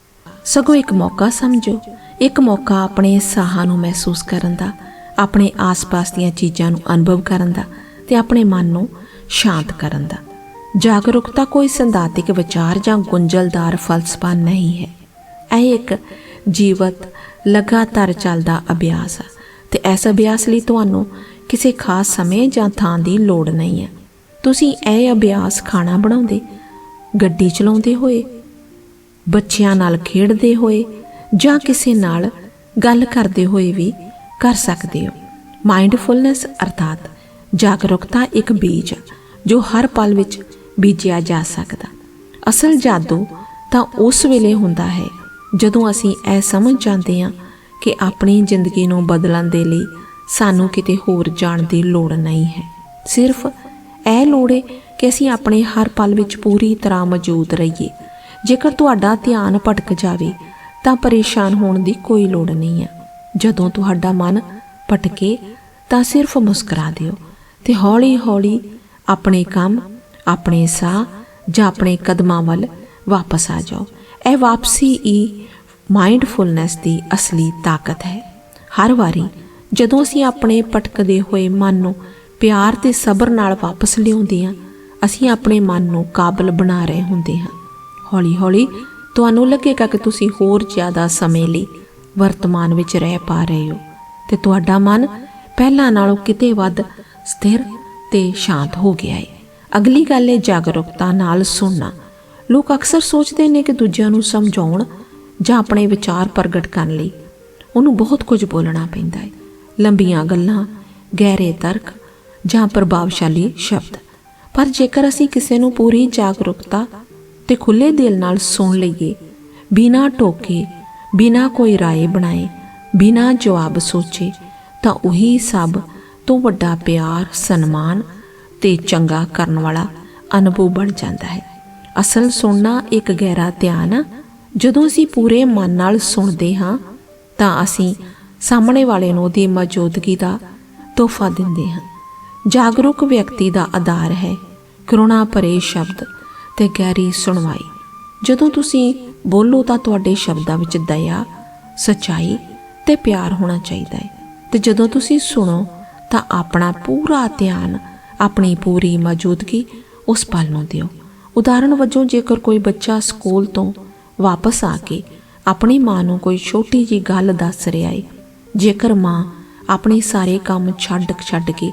ਸਗੋਂ ਇੱਕ ਮੌਕਾ ਸਮਝੋ, ਇੱਕ ਮੌਕਾ ਆਪਣੇ ਸਾਹਾਂ ਨੂੰ ਮਹਿਸੂਸ ਕਰਨ ਦਾ, ਆਪਣੇ ਆਸ-ਪਾਸ ਦੀਆਂ ਚੀਜ਼ਾਂ ਨੂੰ ਅਨੁਭਵ ਕਰਨ ਦਾ ਤੇ ਆਪਣੇ ਮਨ ਨੂੰ ਸ਼ਾਂਤ ਕਰਨ ਦਾ। ਜਾਗਰੂਕਤਾ ਕੋਈ ਸੰਦਾਤਿਕ ਵਿਚਾਰ ਜਾਂ ਗੁੰਝਲਦਾਰ ਫਲਸਫਾ ਨਹੀਂ ਹੈ। ਇਹ ਇੱਕ ਜੀਵਤ, ਲਗਾਤਾਰ ਚੱਲਦਾ ਅਭਿਆਸ ਹੈ ਤੇ ਇਸ ਅਭਿਆਸ ਲਈ ਤੁਹਾਨੂੰ ਕਿਸੇ ਖਾਸ ਸਮੇਂ ਜਾਂ ਥਾਂ ਦੀ ਲੋੜ ਨਹੀਂ ਹੈ। ਤੁਸੀਂ ਇਹ ਅਭਿਆਸ ਖਾਣਾ ਬਣਾਉਂਦੇ, ਗੱਡੀ ਚਲਾਉਂਦੇ ਹੋਏ, ਬੱਚਿਆਂ ਨਾਲ ਖੇਡਦੇ ਹੋਏ ਜਾਂ ਕਿਸੇ ਨਾਲ ਗੱਲ ਕਰਦੇ ਹੋਏ ਵੀ ਕਰ ਸਕਦੇ ਹੋ। ਮਾਈਂਡਫੁਲਨੈਸ ਅਰਥਾਤ ਜਾਗਰੂਕਤਾ ਇੱਕ ਬੀਜ ਹੈ ਜੋ ਹਰ ਪਲ ਵਿੱਚ ਬੀਜਿਆ ਜਾ ਸਕਦਾ। ਅਸਲ ਜਾਦੂ ਤਾਂ ਉਸ ਵੇਲੇ ਹੁੰਦਾ ਹੈ, ਜਦੋਂ ਅਸੀਂ ਇਹ ਸਮਝ ਜਾਂਦੇ ਹਾਂ ਕਿ ਆਪਣੀ ਜ਼ਿੰਦਗੀ ਨੂੰ ਬਦਲਣ ਦੇ ਲਈ ਸਾਨੂੰ ਕਿਤੇ ਹੋਰ ਜਾਣ ਦੀ ਲੋੜ ਨਹੀਂ ਹੈ। ਸਿਰਫ ਇਹ ਲੋੜ ਹੈ ਕਿ ਅਸੀਂ ਆਪਣੇ ਹਰ ਪਲ ਵਿੱਚ ਪੂਰੀ ਤਰ੍ਹਾਂ ਮੌਜੂਦ ਰਹੀਏ। ਜੇਕਰ ਤੁਹਾਡਾ ਧਿਆਨ ਭਟਕ ਜਾਵੇ, ਤਾਂ ਪਰੇਸ਼ਾਨ ਹੋਣ ਦੀ ਕੋਈ ਲੋੜ ਨਹੀਂ ਹੈ। ਜਦੋਂ ਤੁਹਾਡਾ ਮਨ ਭਟਕੇ, ਤਾਂ ਸਿਰਫ ਮੁਸਕਰਾ ਦਿਓ ਤੇ ਹੌਲੀ-ਹੌਲੀ ਆਪਣੇ ਕੰਮ, ਆਪਣੇ ਸਾਹ ਜਾਂ ਆਪਣੇ ਕਦਮਾਂ ਵੱਲ ਵਾਪਸ ਆ ਜਾਓ। ਇਹ ਵਾਪਸੀ ਹੀ ਮਾਈਂਡਫੁਲਨੈਸ ਦੀ ਅਸਲੀ ਤਾਕਤ ਹੈ। ਹਰ ਵਾਰੀ ਜਦੋਂ ਅਸੀਂ ਆਪਣੇ ਭਟਕਦੇ ਹੋਏ ਮਨ ਨੂੰ ਪਿਆਰ ਤੇ ਸਬਰ ਨਾਲ ਵਾਪਸ ਲਿਆਉਂਦੇ ਹਾਂ, ਅਸੀਂ ਆਪਣੇ ਮਨ ਨੂੰ ਕਾਬਲ ਬਣਾ ਰਹੇ ਹੁੰਦੇ ਹਾਂ। ਹੌਲੀ-ਹੌਲੀ ਤੁਹਾਨੂੰ ਲੱਗੇਗਾ ਕਿ ਤੁਸੀਂ ਹੋਰ ਜ਼ਿਆਦਾ ਸਮੇਂ ਲਈ ਵਰਤਮਾਨ ਵਿੱਚ ਰਹਿ ਪਾ ਰਹੇ ਹੋ ਤੇ ਤੁਹਾਡਾ ਮਨ ਪਹਿਲਾਂ ਨਾਲੋਂ ਕਿਤੇ ਵੱਧ ਸਥਿਰ ਤੇ ਸ਼ਾਂਤ ਹੋ ਗਿਆ ਹੈ। ਅਗਲੀ ਗੱਲ ਹੈ ਜਾਗਰੂਕਤਾ ਨਾਲ ਸੁਣਨਾ। ਲੋਕ ਅਕਸਰ ਸੋਚਦੇ ਨੇ ਕਿ ਦੂਜਿਆਂ ਨੂੰ ਸਮਝਾਉਣ ਜਾਂ ਆਪਣੇ ਵਿਚਾਰ ਪ੍ਰਗਟ ਕਰਨ ਲਈ ਉਹਨੂੰ ਬਹੁਤ ਕੁਝ ਬੋਲਣਾ ਪੈਂਦਾ ਹੈ। ਲੰਬੀਆਂ ਗੱਲਾਂ, ਗਹਿਰੇ ਤਰਕ ਜਾਂ ਪ੍ਰਭਾਵਸ਼ਾਲੀ ਸ਼ਬਦ। ਪਰ ਜੇਕਰ ਅਸੀਂ ਕਿਸੇ ਨੂੰ ਪੂਰੀ ਜਾਗਰੂਕਤਾ ਤੇ ਖੁੱਲੇ ਦਿਲ ਨਾਲ ਸੁਣ ਲਈਏ, ਬਿਨਾਂ ਟੋਕੇ, ਬਿਨਾਂ ਕੋਈ ਰਾਏ ਬਣਾਏ, ਬਿਨਾਂ ਜਵਾਬ ਸੋਚੇ, ਤਾਂ ਉਹੀ ਸਭ ਤੋਂ ਵੱਡਾ ਪਿਆਰ, ਸਨਮਾਨ ਤੇ ਚੰਗਾ ਕਰਨ ਵਾਲਾ ਅਨੁਭਵ ਬਣ ਜਾਂਦਾ ਹੈ। ਅਸਲ ਸੁਣਨਾ ਇੱਕ ਗਹਿਰਾ ਧਿਆਨ ਆ। ਜਦੋਂ ਅਸੀਂ ਪੂਰੇ ਮਨ ਨਾਲ ਸੁਣਦੇ ਹਾਂ, ਤਾਂ ਅਸੀਂ ਸਾਹਮਣੇ ਵਾਲੇ ਨੂੰ ਉਹਦੀ ਮੌਜੂਦਗੀ ਦਾ ਤੋਹਫਾ ਦਿੰਦੇ ਹਨ। ਜਾਗਰੂਕ ਵਿਅਕਤੀ ਦਾ ਆਧਾਰ ਹੈ ਕਰੁਣਾ ਭਰੇ ਸ਼ਬਦ ਤੇ ਗਹਿਰੀ ਸੁਣਵਾਈ। ਜਦੋਂ ਤੁਸੀਂ ਬੋਲੋ ਤਾਂ ਤੁਹਾਡੇ ਸ਼ਬਦਾਂ ਵਿੱਚ ਦਇਆ, ਸਚਾਈ ਤੇ ਪਿਆਰ ਹੋਣਾ ਚਾਹੀਦਾ ਹੈ। ਤੇ ਜਦੋਂ ਤੁਸੀਂ ਸੁਣੋ ਤਾਂ ਆਪਣਾ ਪੂਰਾ ਧਿਆਨ, ਆਪਣੀ ਪੂਰੀ ਮੌਜੂਦਗੀ ਉਸ ਪਲ ਨੂੰ ਦਿਓ। ਉਦਾਹਰਣ ਵਜੋਂ ਜੇਕਰ ਕੋਈ ਬੱਚਾ ਸਕੂਲ ਤੋਂ ਵਾਪਸ ਆ ਕੇ ਆਪਣੀ ਮਾਂ ਨੂੰ ਕੋਈ ਛੋਟੀ ਜੀ ਗੱਲ ਦੱਸ ਰਿਹਾ ਹੈ ਜੇਕਰ ਮਾਂ ਆਪਣੇ ਸਾਰੇ ਕੰਮ ਛੱਡ ਛੱਡ ਕੇ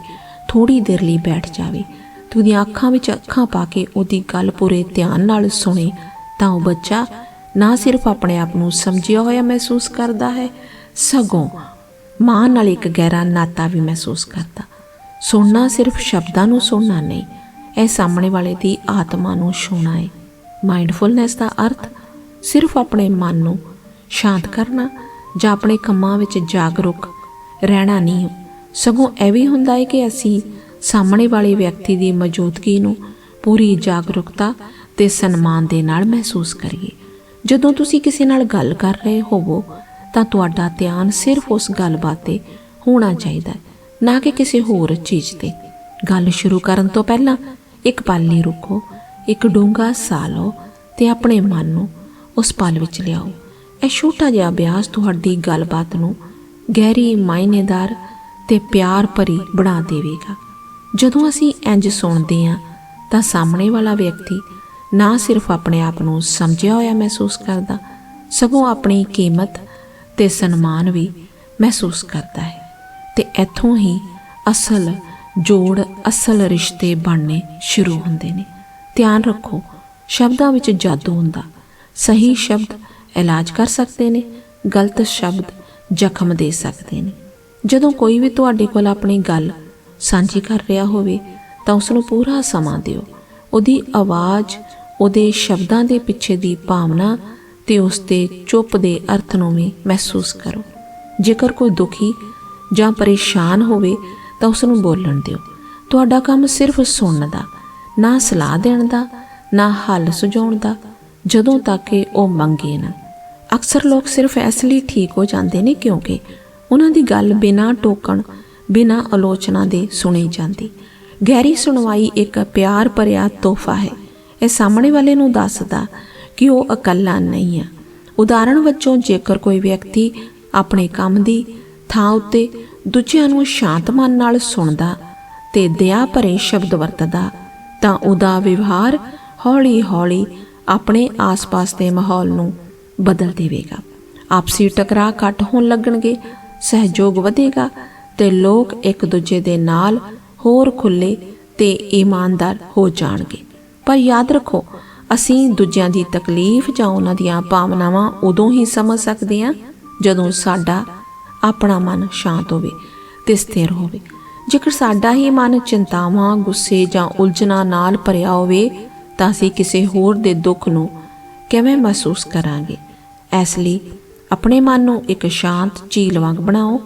ਥੋੜੀ ਦੇਰ ਲਈ ਬੈਠ ਜਾਵੇ, ਤੇ ਉਹਦੀਆਂ ਅੱਖਾਂ ਵਿੱਚ ਅੱਖਾਂ ਪਾ ਕੇ ਉਹਦੀ ਗੱਲ ਪੂਰੇ ਧਿਆਨ ਨਾਲ ਸੁਣੇ, ਤਾਂ ਉਹ ਬੱਚਾ ਨਾ ਸਿਰਫ ਆਪਣੇ ਆਪ ਨੂੰ ਸਮਝਿਆ ਹੋਇਆ ਮਹਿਸੂਸ ਕਰਦਾ ਹੈ, ਸਗੋਂ ਮਾਂ ਨਾਲ ਇੱਕ ਗਹਿਰਾ ਨਾਤਾ ਵੀ ਮਹਿਸੂਸ ਕਰਦਾ। ਸੁਣਨਾ ਸਿਰਫ ਸ਼ਬਦਾਂ ਨੂੰ ਸੁਣਨਾ ਨਹੀਂ, ਇਹ ਸਾਹਮਣੇ ਵਾਲੇ ਦੀ ਆਤਮਾ ਨੂੰ ਛੂਣਾ ਹੈ ਮਾਈਂਡਫੁਲਨੈਸ ਦਾ ਅਰਥ ਸਿਰਫ ਆਪਣੇ ਮਨ ਨੂੰ ਸ਼ਾਂਤ ਕਰਨਾ ਜਾਂ ਆਪਣੇ ਕੰਮਾਂ ਵਿੱਚ ਜਾਗਰੂਕ ਰਹਿਣਾ ਨਹੀਂ। ਸਗੋਂ ਇਹ ਵੀ ਹੁੰਦਾ ਹੈ ਕਿ ਅਸੀਂ ਸਾਹਮਣੇ ਵਾਲੇ ਵਿਅਕਤੀ ਦੀ ਮੌਜੂਦਗੀ ਨੂੰ ਪੂਰੀ ਜਾਗਰੂਕਤਾ ਤੇ ਸਨਮਾਨ ਦੇ ਨਾਲ ਮਹਿਸੂਸ ਕਰੀਏ। ਜਦੋਂ ਤੁਸੀਂ ਕਿਸੇ ਨਾਲ ਗੱਲ ਕਰ ਰਹੇ ਹੋਵੋ, ਤਾਂ ਤੁਹਾਡਾ ਧਿਆਨ ਸਿਰਫ ਉਸ ਗੱਲਬਾਤ ਤੇ ਹੋਣਾ ਚਾਹੀਦਾ ਹੈ ਨਾ ਕਿ ਕਿਸੇ ਹੋਰ ਚੀਜ਼ ਤੇ। ਗੱਲ ਸ਼ੁਰੂ ਕਰਨ ਤੋਂ ਪਹਿਲਾਂ ਇੱਕ ਪਲ ਲਈ ਰੁਕੋ, ਇੱਕ ਡੂੰਘਾ ਸਾਹ ਲਓ ਤੇ ਆਪਣੇ ਮਨ ਨੂੰ ਉਸ ਪਲ ਵਿੱਚ ਲਿਆਓ। ਇਹ ਛੋਟਾ ਜਿਹਾ ਅਭਿਆਸ ਤੁਹਾਡੀ ਗੱਲਬਾਤ ਨੂੰ ਗਹਿਰੀ ਮਾਇਨੇਦਾਰ ਤੇ ਪਿਆਰ ਭਰੀ ਬਣਾ ਦੇਵੇਗਾ। ਜਦੋਂ ਅਸੀਂ ਇੰਜ ਸੁਣਦੇ ਹਾਂ, ਤਾਂ ਸਾਹਮਣੇ ਵਾਲਾ ਵਿਅਕਤੀ ਨਾ ਸਿਰਫ ਆਪਣੇ ਆਪ ਨੂੰ ਸਮਝਿਆ ਹੋਇਆ ਮਹਿਸੂਸ ਕਰਦਾ, ਸਗੋਂ ਆਪਣੀ ਕੀਮਤ ਤੇ ਸਨਮਾਨ ਵੀ ਮਹਿਸੂਸ ਕਰਦਾ ਹੈ ਤੇ ਇੱਥੋਂ ਹੀ ਅਸਲ ਜੋੜ, ਅਸਲ ਰਿਸ਼ਤੇ ਬਣਨੇ ਸ਼ੁਰੂ ਹੁੰਦੇ ਨੇ। ਧਿਆਨ ਰੱਖੋ, ਸ਼ਬਦਾਂ ਵਿੱਚ ਜਾਦੂ ਹੁੰਦਾ। ਸਹੀ ਸ਼ਬਦ ਇਲਾਜ ਕਰ ਸਕਦੇ ਨੇ, ਗਲਤ ਸ਼ਬਦ ਜ਼ਖਮ ਦੇ ਸਕਦੇ ਨੇ। ਜਦੋਂ ਕੋਈ ਵੀ ਤੁਹਾਡੇ ਕੋਲ ਆਪਣੀ ਗੱਲ ਸਾਂਝੀ ਕਰ ਰਿਹਾ ਹੋਵੇ, ਤਾਂ ਉਸ ਨੂੰ ਪੂਰਾ ਸਮਾਂ ਦਿਓ। ਉਹਦੀ ਆਵਾਜ਼, ਉਹਦੇ ਸ਼ਬਦਾਂ ਦੇ ਪਿੱਛੇ ਦੀ ਭਾਵਨਾ ਤੇ ਉਸ ਦੇ ਚੁੱਪ ਦੇ ਅਰਥ ਨੂੰ ਵੀ ਮਹਿਸੂਸ ਕਰੋ। ਜੇਕਰ ਕੋਈ ਦੁਖੀ ਜਾਂ ਪਰੇਸ਼ਾਨ ਹੋਵੇ, ਤਾਂ ਉਸ ਨੂੰ ਬੋਲਣ ਦਿਓ। ਤੁਹਾਡਾ ਕੰਮ ਸਿਰਫ ਸੁਣਨ ਦਾ, ਨਾ ਸਲਾਹ ਦੇਣ ਦਾ, ਨਾ ਹੱਲ ਸੁਝਾਉਣ ਦਾ, ਜਦੋਂ ਤੱਕ ਕਿ ਉਹ ਮੰਗੇ ਨਾ। ਅਕਸਰ ਲੋਕ ਸਿਰਫ ਇਸ ਲਈ ਠੀਕ ਹੋ ਜਾਂਦੇ ਨੇ ਕਿਉਂਕਿ ਉਹਨਾਂ ਦੀ ਗੱਲ ਬਿਨਾਂ ਟੋਕਣ, ਬਿਨਾਂ ਆਲੋਚਨਾ ਦੇ ਸੁਣੀ ਜਾਂਦੀ। ਗਹਿਰੀ ਸੁਣਵਾਈ ਇੱਕ ਪਿਆਰ ਭਰਿਆ ਤੋਹਫਾ ਹੈ। ਇਹ ਸਾਹਮਣੇ ਵਾਲੇ ਨੂੰ ਦੱਸਦਾ ਕਿ ਉਹ ਇਕੱਲਾ ਨਹੀਂ ਹੈ। ਉਦਾਹਰਣ ਵਜੋਂ, ਜੇਕਰ ਕੋਈ ਵਿਅਕਤੀ ਆਪਣੇ ਕੰਮ ਦੀ ਥਾਂ ਉੱਤੇ ਦੂਜਿਆਂ ਨੂੰ ਸ਼ਾਂਤ ਮਨ ਨਾਲ ਸੁਣਦਾ ਤੇ ਦਇਆ ਭਰੇ ਸ਼ਬਦ ਵਰਤਦਾ, ਤਾਂ ਉਹਦਾ ਵਿਵਹਾਰ ਹੌਲੀ-ਹੌਲੀ ਆਪਣੇ ਆਸ-ਪਾਸ ਦੇ ਮਾਹੌਲ ਨੂੰ ਬਦਲ ਦੇਵੇਗਾ। ਆਪਸੀ ਟਕਰਾਅ ਘੱਟ ਹੋਣ ਲੱਗਣਗੇ, ਸਹਿਯੋਗ ਵਧੇਗਾ ਤੇ ਲੋਕ ਇੱਕ ਦੂਜੇ ਦੇ ਨਾਲ ਹੋਰ ਖੁੱਲੇ ਤੇ ਇਮਾਨਦਾਰ ਹੋ ਜਾਣਗੇ। ਪਰ ਯਾਦ ਰੱਖੋ, ਅਸੀਂ ਦੂਜਿਆਂ ਦੀ ਤਕਲੀਫ ਜਾਂ ਉਹਨਾਂ ਦੀਆਂ ਭਾਵਨਾਵਾਂ ਉਦੋਂ ਹੀ ਸਮਝ ਸਕਦੇ ਹਾਂ ਜਦੋਂ ਸਾਡਾ ਆਪਣਾ ਮਨ ਸ਼ਾਂਤ ਹੋਵੇ ਤੇ ਸਥਿਰ ਹੋਵੇ। ਜੇਕਰ ਸਾਡਾ ਹੀ ਮਨ ਚਿੰਤਾਵਾਂ, ਗੁੱਸੇ ਜਾਂ ਉਲਝਣਾਂ ਨਾਲ ਭਰਿਆ ਹੋਵੇ, ਤਾਂ ਅਸੀਂ ਕਿਸੇ ਹੋਰ ਦੇ ਦੁੱਖ ਨੂੰ ਕਿਵੇਂ ਮਹਿਸੂਸ ਕਰਾਂਗੇ? ਇਸ ਲਈ ਆਪਣੇ ਮਨ ਨੂੰ ਇੱਕ ਸ਼ਾਂਤ ਝੀਲ ਵਾਂਗ ਬਣਾਓ,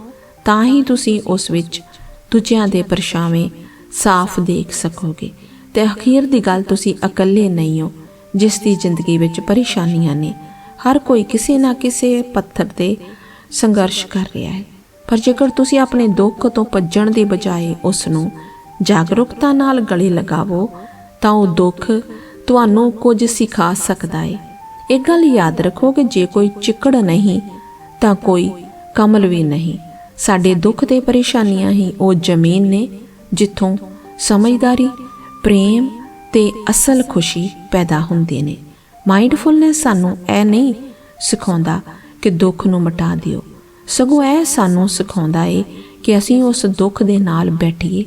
ਤਾਂ ਹੀ ਤੁਸੀਂ ਉਸ ਵਿੱਚ ਦੂਜਿਆਂ ਦੇ ਪਰਛਾਵੇਂ ਸਾਫ਼ ਦੇਖ ਸਕੋਗੇ। ਤੇ ਅਖੀਰ ਦੀ ਗੱਲ ਤੁਸੀਂ ਇਕੱਲੇ ਨਹੀਂ ਹੋ, ਜਿਸ ਦੀ ਜ਼ਿੰਦਗੀ ਵਿੱਚ ਪਰੇਸ਼ਾਨੀਆਂ ਨੇ। ਹਰ ਕੋਈ ਕਿਸੇ ਨਾ ਕਿਸੇ ਪੱਥਰ ਤੇ ਸੰਘਰਸ਼ ਕਰ ਰਿਹਾ ਹੈ। ਪਰ ਜੇਕਰ ਤੁਸੀਂ ਆਪਣੇ ਦੁੱਖ ਤੋਂ ਭੱਜਣ ਦੀ ਬਜਾਏ ਉਸ ਨੂੰ ਜਾਗਰੂਕਤਾ ਨਾਲ ਗਲੇ ਲਗਾਵੋ, ਤਾਂ ਉਹ ਦੁੱਖ ਤੁਹਾਨੂੰ ਕੁਝ ਸਿਖਾ ਸਕਦਾ ਹੈ। ਇਹ ਗੱਲ ਯਾਦ ਰੱਖੋ ਕਿ ਜੇ ਕੋਈ ਚਿੱਕੜ ਨਹੀਂ, ਤਾਂ ਕੋਈ ਕਮਲ ਵੀ ਨਹੀਂ। ਸਾਡੇ ਦੁੱਖ ਤੇ ਪਰੇਸ਼ਾਨੀਆਂ ਹੀ ਉਹ ਜ਼ਮੀਨ ਨੇ, ਜਿੱਥੋਂ ਸਮਝਦਾਰੀ, ਪ੍ਰੇਮ ਤੇ ਅਸਲ ਖੁਸ਼ੀ ਪੈਦਾ ਹੁੰਦੇ ਨੇ। ਮਾਈਂਡਫੁਲਨੈਸ ਸਾਨੂੰ ਇਹ ਨਹੀਂ ਸਿਖਾਉਂਦਾ ਕਿ ਦੁੱਖ ਨੂੰ ਮਿਟਾ ਦਿਓ। ਸਗੋਂ ਇਹ ਸਾਨੂੰ ਸਿਖਾਉਂਦਾ ਏ ਕਿ ਅਸੀਂ ਉਸ ਦੁੱਖ ਦੇ ਨਾਲ ਬੈਠੀਏ,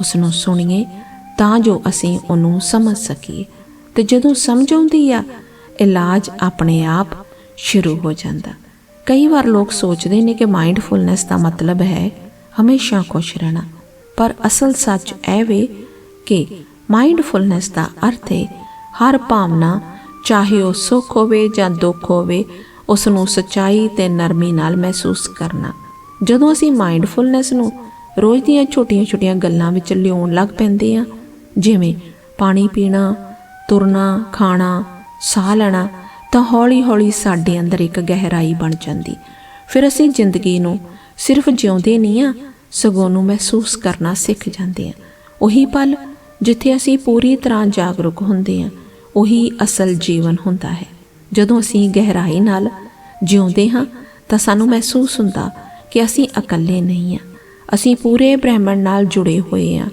ਉਸ ਨੂੰ ਸੁਣੀਏ, ਤਾਂ ਜੋ ਅਸੀਂ ਉਹਨੂੰ ਸਮਝ ਸਕੀਏ। ਤੇ ਜਦੋਂ ਸਮਝ ਆਉਂਦੀ ਆ ਇਲਾਜ ਆਪਣੇ ਆਪ ਸ਼ੁਰੂ ਹੋ ਜਾਂਦਾ। ਕਈ ਵਾਰ ਲੋਕ ਸੋਚਦੇ ਨੇ ਕਿ ਮਾਈਂਡਫੁਲਨੈਸ ਦਾ ਮਤਲਬ ਹੈ ਹਮੇਸ਼ਾ ਖੁਸ਼ ਰਹਿਣਾ। ਪਰ ਅਸਲ ਸੱਚ ਇਹ ਵੇ ਕਿ ਮਾਈਂਡਫੁਲਨੈਸ ਦਾ ਅਰਥ ਹੈ ਹਰ ਭਾਵਨਾ, ਚਾਹੇ ਉਹ ਸੁੱਖ ਹੋਵੇ ਜਾਂ ਦੁੱਖ ਹੋਵੇ ਉਸ ਨੂੰ ਸਚਾਈ ਤੇ ਨਰਮੀ ਨਾਲ ਮਹਿਸੂਸ ਕਰਨਾ। ਜਦੋਂ ਅਸੀਂ ਮਾਈਂਡਫੁਲਨੈਸ ਨੂੰ ਰੋਜ਼ ਦੀਆਂ ਛੋਟੀਆਂ-ਛੋਟੀਆਂ ਗੱਲਾਂ ਵਿੱਚ ਲਿਆਉਣ ਲੱਗ ਪੈਂਦੇ ਆ ਜਿਵੇਂ ਪਾਣੀ ਪੀਣਾ, ਤੁਰਨਾ, ਖਾਣਾ ਸਾਹ ਲੈਣਾ ਤਾਂ ਹੌਲੀ-ਹੌਲੀ ਸਾਡੇ ਅੰਦਰ ਇੱਕ ਗਹਿਰਾਈ ਬਣ ਜਾਂਦੀ। ਫਿਰ ਅਸੀਂ ਜ਼ਿੰਦਗੀ ਨੂੰ ਸਿਰਫ ਜਿਉਂਦੇ ਨਹੀਂ ਆ, ਸਗੋਂ ਨੂੰ ਮਹਿਸੂਸ ਕਰਨਾ ਸਿੱਖ ਜਾਂਦੇ ਆ। ਉਹੀ ਪਲ ਜਿੱਥੇ ਅਸੀਂ ਪੂਰੀ ਤਰ੍ਹਾਂ ਜਾਗਰੂਕ ਹੁੰਦੇ ਆ, ਉਹੀ ਅਸਲ ਜੀਵਨ ਹੁੰਦਾ ਹੈ। ਜਦੋਂ ਅਸੀਂ ਗਹਿਰਾਈ ਨਾਲ ਜਿਉਂਦੇ ਹਾਂ, ਤਾਂ ਸਾਨੂੰ ਮਹਿਸੂਸ ਹੁੰਦਾ ਕਿ ਅਸੀਂ ਇਕੱਲੇ ਨਹੀਂ ਆ। ਅਸੀਂ ਪੂਰੇ ਬ੍ਰਹਿਮੰਡ ਨਾਲ ਜੁੜੇ ਹੋਏ ਆ।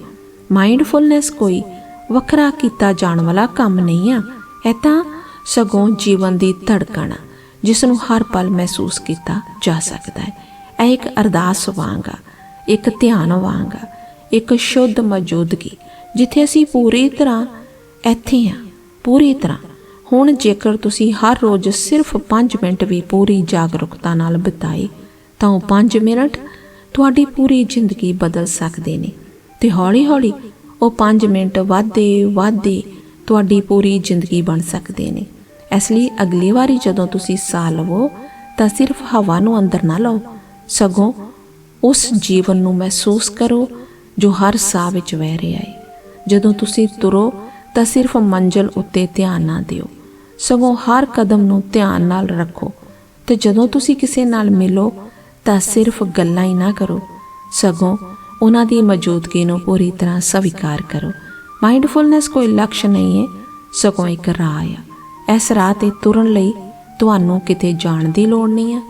ਮਾਈਂਡਫੁਲਨੈਸ ਕੋਈ ਵੱਖਰਾ ਕੀਤਾ ਜਾਣ ਵਾਲਾ ਕੰਮ ਨਹੀਂ ਆ। ਇਹ ਤਾਂ ਸਗੋਂ ਜੀਵਨ ਦੀ ਧੜਕਣ ਆ ਜਿਸ ਨੂੰ ਹਰ ਪਲ ਮਹਿਸੂਸ ਕੀਤਾ ਜਾ ਸਕਦਾ ਹੈ। ਇਹ ਇੱਕ ਅਰਦਾਸ ਵਾਂਗ ਆ, ਇੱਕ ਧਿਆਨ ਵਾਂਗ ਆ, ਇੱਕ ਸ਼ੁੱਧ ਮੌਜੂਦਗੀ, ਜਿੱਥੇ ਅਸੀਂ ਪੂਰੀ ਤਰ੍ਹਾਂ ਇੱਥੇ ਆ ਪੂਰੀ ਤਰ੍ਹਾਂ। ਹੁਣ ਜੇਕਰ ਤੁਸੀਂ ਹਰ ਰੋਜ਼ ਸਿਰਫ 5 ਮਿੰਟ ਵੀ ਪੂਰੀ ਜਾਗਰੂਕਤਾ ਨਾਲ ਬਿਤਾਏ, ਤਾਂ ਉਹ 5 ਮਿੰਟ ਤੁਹਾਡੀ ਪੂਰੀ ਜ਼ਿੰਦਗੀ ਬਦਲ ਸਕਦੇ ਨੇ। ਤੇ ਹੌਲੀ-ਹੌਲੀ ਉਹ 5 ਮਿੰਟ ਵਾਧੇ ਵਾਧੇ ਤੁਹਾਡੀ ਪੂਰੀ ਜ਼ਿੰਦਗੀ ਬਣ ਸਕਦੇ ਨੇ। ਇਸ ਲਈ ਅਗਲੀ ਵਾਰੀ ਜਦੋਂ ਤੁਸੀਂ ਸਾਹ ਲਵੋ, ਤਾਂ ਸਿਰਫ ਹਵਾ ਨੂੰ ਅੰਦਰ ਨਾ ਲਓ। ਸਗੋਂ ਉਸ ਜੀਵਨ ਨੂੰ ਮਹਿਸੂਸ ਕਰੋ ਜੋ ਹਰ ਸਾਹ ਵਿੱਚ ਵਹਿ ਰਿਹਾ ਹੈ ਜਦੋਂ ਤੁਸੀਂ ਤੁਰੋ, ਤਾਂ ਸਿਰਫ ਮੰਜ਼ਲ ਉੱਤੇ ਧਿਆਨ ਨਾ ਦਿਓ। ਸਗੋਂ ਹਰ ਕਦਮ ਨੂੰ ਧਿਆਨ ਨਾਲ ਰੱਖੋ। ਤੇ ਜਦੋਂ ਤੁਸੀਂ ਕਿਸੇ ਨਾਲ ਮਿਲੋ, ਤਾਂ ਸਿਰਫ ਗੱਲਾਂ ਹੀ ਨਾ ਕਰੋ। ਸਗੋਂ ਉਹਨਾਂ ਦੀ ਮੌਜੂਦਗੀ ਨੂੰ ਪੂਰੀ ਤਰ੍ਹਾਂ ਸਵੀਕਾਰ ਕਰੋ। ਮਾਈਂਡਫੁਲਨੈਸ ਕੋਈ ਲਕਸ਼ ਨਹੀਂ ਹੈ ਸਗੋਂ ਇੱਕ ਰਾਹ ਆ। ਇਸ ਰਾਹ ਤੇ ਤੁਰਨ ਲਈ ਤੁਹਾਨੂੰ ਕਿਤੇ ਜਾਣ ਦੀ ਲੋੜ ਨਹੀਂ ਹੈ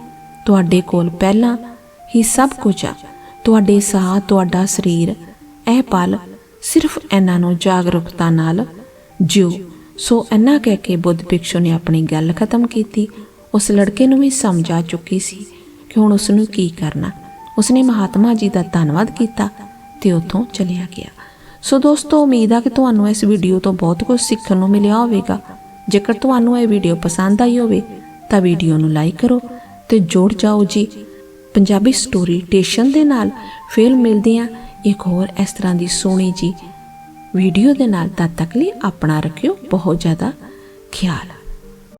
ਤੁਹਾਡੇ ਕੋਲ ਪਹਿਲਾਂ ਹੀ ਸਭ ਕੁਝ ਆ। ਤੁਹਾਡੇ ਸਾਹ, ਤੁਹਾਡਾ ਸਰੀਰ, ਇਹ ਪਲ ਸਿਰਫ ਇਹਨਾਂ ਨੂੰ ਜਾਗਰੂਕਤਾ ਨਾਲ ਜਿਉ। ਸੋ ਇੰਨਾ ਕਹਿ ਕੇ ਬੁੱਧ ਭਿਕਸ਼ੂ ਨੇ ਆਪਣੀ ਗੱਲ ਖਤਮ ਕੀਤੀ। ਉਸ ਲੜਕੇ ਨੂੰ ਵੀ ਸਮਝ ਆ ਚੁੱਕੀ ਸੀ ਕਿ ਹੁਣ ਉਸ ਨੂੰ ਕੀ ਕਰਨਾ। ਉਸਨੇ ਮਹਾਤਮਾ ਜੀ ਦਾ ਧੰਨਵਾਦ ਕੀਤਾ ਤੇ ਉੱਥੋਂ ਚਲਿਆ ਗਿਆ। ਸੋ ਦੋਸਤੋ, ਉਮੀਦ ਆ ਕਿ ਤੁਹਾਨੂੰ ਇਸ ਵੀਡੀਓ ਤੋਂ ਬਹੁਤ ਕੁਝ ਸਿੱਖਣ ਨੂੰ ਮਿਲਿਆ ਹੋਵੇਗਾ। ਜੇਕਰ ਤੁਹਾਨੂੰ ਇਹ ਵੀਡੀਓ ਪਸੰਦ ਆਈ ਹੋਵੇ, ਤਾਂ ਵੀਡੀਓ ਨੂੰ ਲਾਈਕ ਕਰੋ ਤੇ ਜੋੜ ਜਾਓ ਜੀ। ਪੰਜਾਬੀ ਸਟੋਰੀ ਟੇਸ਼ਨ ਦੇ ਨਾਲ ਫਿਰ ਮਿਲਦੇ ਹਾਂ ਇੱਕ ਹੋਰ ਇਸ ਤਰ੍ਹਾਂ ਦੀ ਸੋਹਣੀ ਜੀ ਵੀਡੀਓ ਦੇ ਨਾਲ। ਤਦ ਤੱਕ ਲਈ ਆਪਣਾ ਰੱਖਿਓ ਬਹੁਤ ਜ਼ਿਆਦਾ ਖਿਆਲ।